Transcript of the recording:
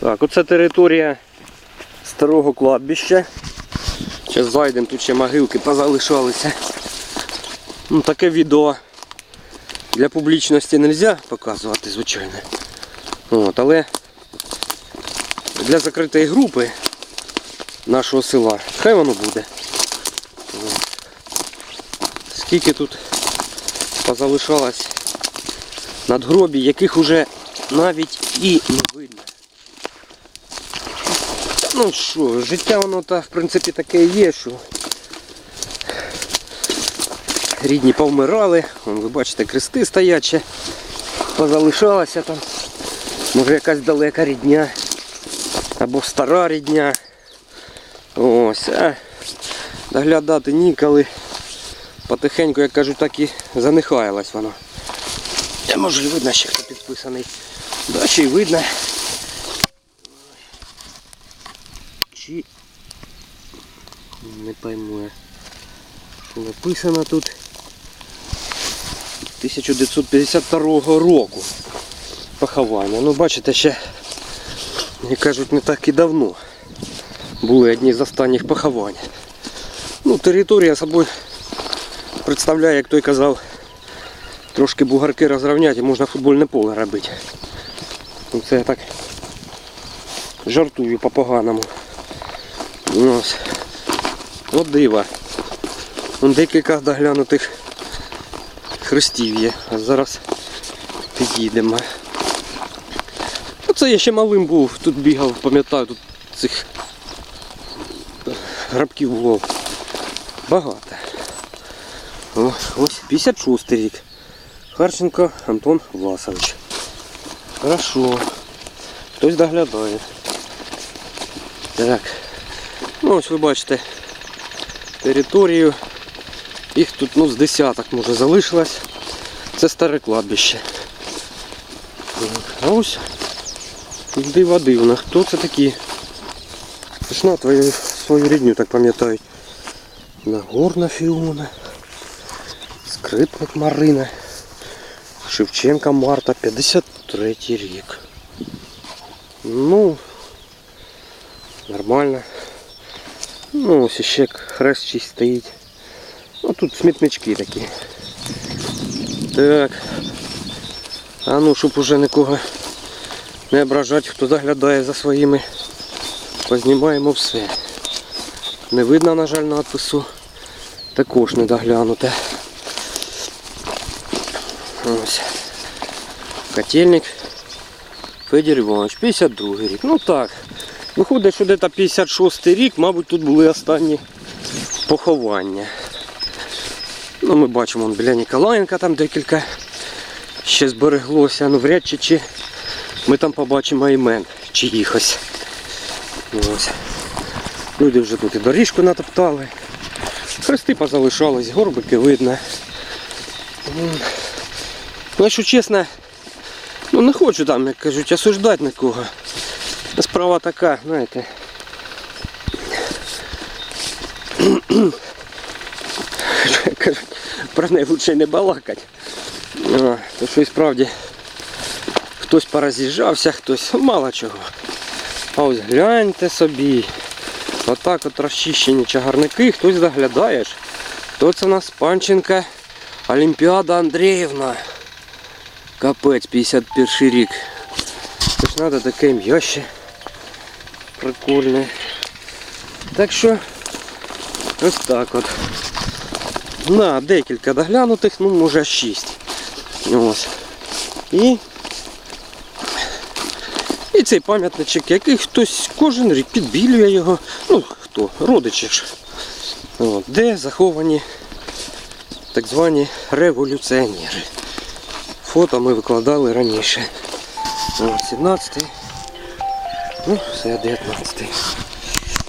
Так, оце територія старого кладбища. Зараз зайдемо, тут ще могилки позалишалися. Ну, таке відео для публічності не можна показувати, звичайно. От, але для закритої групи нашого села хай воно буде. Скільки тут позалишалось надгробій, яких уже навіть і не видно. Ну що, життя воно та в принципі таке є, що рідні повмирали, Вон, ви бачите, крести стоячі, позалишалася там. Може якась далека рідня або стара рідня. Ось, а доглядати ніколи. Потихеньку, як кажуть, так і занихаялось воно. Я може і видно, ще хто підписаний. Да, ще й видно. Чи не пойму я. Що написано тут 1952 року поховання. Ну бачите, ще, мені кажуть, не так і давно. Були одні з останніх поховань. Ну, територія собою представляє, як той казав, трошки бугарки розрівняти і можна футбольне поле робити. Ну, Це я так жартую по-поганому. Ну, Ось. От диво. Вон декілька доглянутих хрестів є. А зараз підійдемо. Оце я ще малим був, тут бігав, пам'ятаю, тут цих грабків було багато. Ось 56 рік. Харченко Антон Власович. Хорошо. Хтось доглядає. Так. Ну ось ви бачите територію. Їх тут ну, з десяток може залишилось. Це старе кладбище. А ось дива дивно. Хто це такі? Пішна твою свою рідню так пам'ятають. Нагорна Фіона. Скрипник Марина. Шевченка Марта, 53 рік. Ну, нормально. Ну, ось ще хрест чийсь стоїть. Ну тут смітнички такі. Так. А ну, щоб уже нікого не ображати, хто заглядає за своїми. Познімаємо все. Не видно, на жаль, надпису. Також не доглянуте. Ось. Котельник Федір Іванович, 52 рік. Ну так. Виходить, що десь 56 рік, мабуть, тут були останні поховання. Ну, ми бачимо вон біля Ніколаєнка там декілька ще збереглося. Ну вряд чи, чи ми там побачимо імен чиїхось. Ось. Люди вже тут і доріжку натоптали. Хрести позалишались, горбики видно. Ну, якщо чесно, ну не хочу там, як кажуть, осуждати нікого. Справа така, знаєте. про неї лучше не балакати. А, то що і справді хтось пороз'їжджався, хтось мало чого. А ось гляньте собі. Отак от розчищені чагарники, хтось доглядаєш. Хто це у нас Панченка Олімпіада Андріївна. Капець, 51 рік. Тож треба таке ім'я Прикольне. Так що ось так от. На декілька доглянутих, ну може 6. Ось. І і цей пам'ятничок, який хтось кожен рік підбілює його. Ну, хто, родичі ж. От, де заховані так звані революціонери. Фото ми викладали раніше. 17. Nu, sēdiet, mācīties.